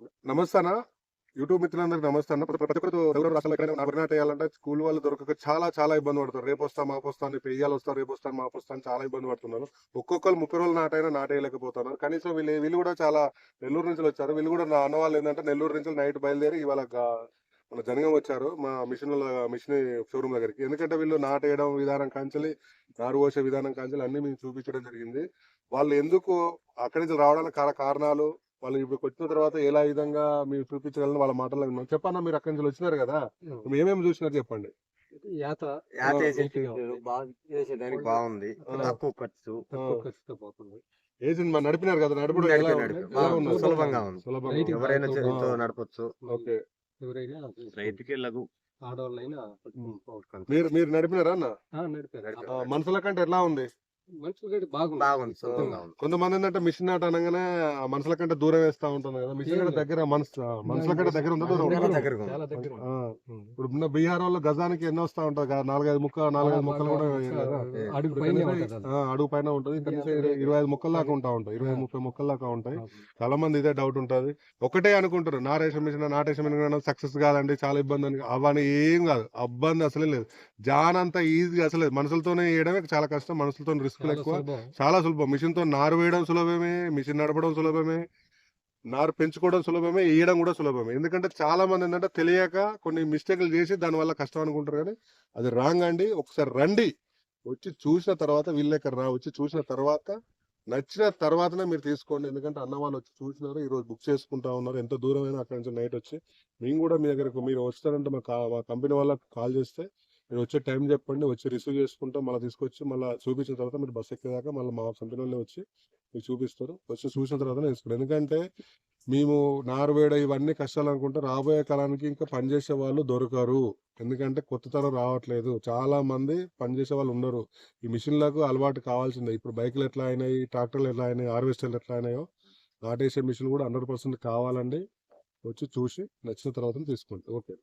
నమస్తాన YouTube మిత్రులందరికీ నమస్తే అన్న ప్రతి ఒక్కరు ఎవరు రాష్ట్రాలు ఎక్కడైనా నాకు వరి స్కూల్ వాళ్ళు దొరకక చాలా చాలా ఇబ్బంది పడతారు. రేపు వస్తా మాపు వస్తా రేపు వేయాలి వస్తాను రేపు వస్తాను మాపు వస్తాను చాలా ఇబ్బంది పడుతున్నారు. ఒక్కొక్కరు ముప్పై రోజులు నాటైనా నాటేయలేకపోతున్నారు. కనీసం వీళ్ళు వీళ్ళు కూడా చాలా నెల్లూరు నుంచి వచ్చారు. వీళ్ళు కూడా నా అన్న వాళ్ళు ఏంటంటే నెల్లూరు నుంచి నైట్ బయలుదేరి ఇవాళ మన జనగం వచ్చారు. మా మిషన్ మిషన్ షోరూమ్ దగ్గరికి. ఎందుకంటే వీళ్ళు నాటేయడం విధానం కాంచెలి నారు పోసే విధానం కాంచెలి అన్ని మేము చూపించడం జరిగింది. వాళ్ళు ఎందుకు అక్కడి నుంచి రావడానికి కారణాలు వాళ్ళు ఇప్పుడు వచ్చిన తర్వాత ఎలా విధంగా మీరు చూపించగలను వాళ్ళ మాటలు విన్నాం. చెప్పన్నా మీరు అక్కడి నుంచి వచ్చినారు కదా? మీరు ఏమేమి చూసినారు చెప్పండి. యాత యాత చేసేదానికి బాగుంది. తక్కువ ఖర్చు. తక్కువ ఖర్చుతో పోతుంది. ఏజెంట్ మరి నడిపినారు కదా? నడపడం ఎలా. ఎలా? సులభంగా ఉంది. సులభంగా. ఎవరైనా నడపొచ్చు. ఓకే. ఎవరైనా రైతుకి లఘు. ఆడవాళ్ళైనా మీరు మీరు నడిపినారా అన్న? ఆ, నడిపారు. మనుషుల కంటే ఎట్లా ఉంది? మనుషులు గడి బాగుంది. బాగుంది. సులభంగా ఉంది. కొంతమంది ఏంటంటే మిషన్ నాట అనగానే ఆ మనుషుల కంటే దూరం వేస్తా ఉంటుంది కదా. మిషన్ కంటే దగ్గర మనసు మనుషుల కంటే దగ్గర ఉందా దూరం. చాలా ఉందా? దగ్గరగా ఉంది. చాలా దగ్గర ఉంది. ఆ, ఇప్పుడు ఉన్న బీహార్ వాళ్ళు గజానికి ఎన్ని వస్తా ఉంటారు కదా, నాలుగైదు ముక్క నాలుగైదు ముక్కలు కూడా. అడుగు ఇప్పుడు పైనే కనీసం ఉంటుంది అది. ఆ, అడుగు పైన ఉంటుంది. కనీసం ఇరవై ఇరవై ఐదు ముక్కల దాకా ఉంటా ఉంటాయి. ఇరవై ఐదు ముప్పై ముక్కల దాకా ఉంటాయి. చాలా మంది ఇదే డౌట్ ఉంటుంది. ఒకటే అనుకుంటారు. నారేషన్ మిషన్ నాటేషన్ మిషన్ సక్సెస్ కాదండి చాలా ఇబ్బంది అని. అవన్నీ ఏం కాదు. ఇబ్బంది అసలే లేదు. జాన్ అంత ఈజీగా అసలే మనుషులతోనే వేయడమే చాలా కష్టం. మనుషులతో రిస్క్ చాలా ఎక్కువ. చాలా సులభం. మిషన్తో నారు వేయడం సులభమే మిషన్ నడపడం సులభమే నారు పెంచుకోవడం సులభమే వేయడం కూడా సులభమే. ఎందుకంటే చాలా మంది ఏంటంటే తెలియక కొన్ని మిస్టేక్లు చేసి దానివల్ల కష్టం అనుకుంటారు కానీ అది రాంగ్ అండి. ఒకసారి రండి. వచ్చి చూసిన తర్వాత వీళ్ళ దగ్గర రా. వచ్చి చూసిన తర్వాత నచ్చిన తర్వాతనే మీరు తీసుకోండి. ఎందుకంటే అన్న వాళ్ళు వచ్చి చూసినారు ఈ రోజు బుక్ చేసుకుంటా ఉన్నారు. ఎంత దూరమైనా అక్కడ నుంచి నైట్ వచ్చి మేము కూడా మీ దగ్గరకు మీరు వస్తారంటే మా కంపెనీ వాళ్ళకి కాల్ చేస్తే మీరు వచ్చే టైం చెప్పండి వచ్చి రిసీవ్ చేసుకుంటాం మళ్ళీ తీసుకొచ్చి మళ్ళీ చూపించిన తర్వాత మీరు బస్ ఎక్కేదాకా మళ్ళీ మా కంపెనీ వచ్చి మీకు చూపిస్తారు. వచ్చి చూసిన తర్వాత తీసుకోండి ఎందుకంటే మేము నారువేడ ఇవన్నీ కష్టాలు అనుకుంటే రాబోయే కాలానికి ఇంకా పనిచేసే వాళ్ళు దొరకరు. ఎందుకంటే కొత్త తరం రావట్లేదు. చాలా మంది పనిచేసే వాళ్ళు ఉండరు. ఈ మిషన్లకు అలవాటు కావాల్సిందే. ఇప్పుడు బైకులు ఎట్లా అయినాయి ట్రాక్టర్లు ఎట్లా అయినాయి హార్వెస్టర్లు ఎట్లా అయినాయో నాటేసే మిషన్ కూడా హండ్రెడ్ పర్సెంట్ కావాలండి. వచ్చి చూసి నచ్చిన తర్వాత తీసుకోండి ఓకే.